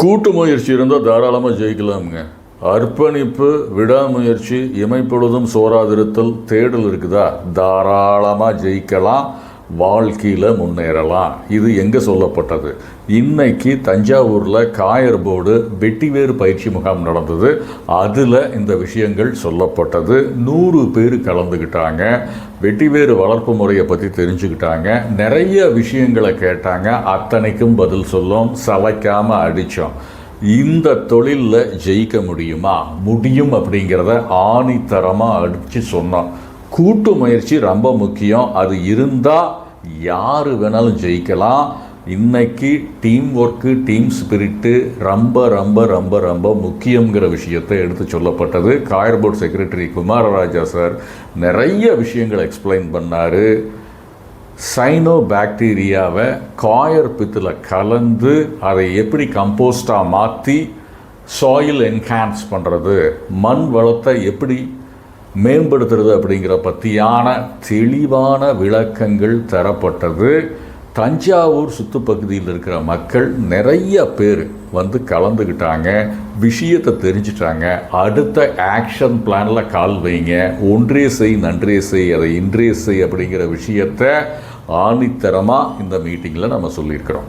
கூட்டு முயற்சி இருந்தால் தாராளமாக ஜெயிக்கலாமுங்க. அர்ப்பணிப்பு விடாமுயற்சி இமைப்பொழுதும் சோராதிருத்தல் தேடல் இருக்குதா? தாராளமாக ஜெயிக்கலாம். வாழ்க்கையில் முன்னேறலாம். இது எங்கே சொல்லப்பட்டது? இன்னைக்கு தஞ்சாவூரில் காயர் போர்டு வெட்டிவேறு பயிற்சி முகாம் நடந்தது. அதில் இந்த விஷயங்கள் சொல்லப்பட்டது. நூறு பேர் கலந்துக்கிட்டாங்க வெட்டிவேறு வளர்ப்பு முறையை பற்றி தெரிஞ்சுக்கிட்டாங்க. நிறைய விஷயங்களை கேட்டாங்க. அத்தனைக்கும் பதில் சொல்லும். சளைக்காமல் அடித்தோம் இந்த தொழிலில் ஜெயிக்க முடியுமா? முடியும் அப்படிங்கிறத ஆணித்தரமாக அடித்து சொன்னோம். கூட்டு முயற்சி ரொம்ப முக்கியம். அது இருந்தால் யார் வேணாலும் ஜெயிக்கலாம். இன்னைக்கு டீம் ஒர்க்கு டீம் ஸ்பிரிட்டு ரொம்ப ரொம்ப ரொம்ப ரொம்ப முக்கியங்கிற விஷயத்தை எடுத்து சொல்லப்பட்டது. Coir board secretary Kumararaja sir நிறைய விஷயங்களை எக்ஸ்பிளைன் பண்ணார். சைனோ பாக்டீரியாவை காயர் பித்தில் கலந்து அதை எப்படி கம்போஸ்டாக மாற்றி சாயில் என்ஹான்ஸ் பண்ணுறது மண் வளத்தை எப்படி மேம்படுத்துறது அப்படிங்கிற பற்றியான தெளிவான விளக்கங்கள் தரப்பட்டது. தஞ்சாவூர் சுற்றுப்பகுதியில் இருக்கிற மக்கள் நிறைய பேர் வந்து கலந்துக்கிட்டாங்க விஷயத்தை தெரிஞ்சிட்டாங்க. அடுத்த ஆக்ஷன் பிளானில் கால் வைங்க. ஒன்றே செய் நன்றே செய் அதை இன்றே செய் அப்படிங்கிற விஷயத்தை ஆணித்தரமாக இந்த மீட்டிங்கில் நம்ம சொல்லியிருக்கிறோம்.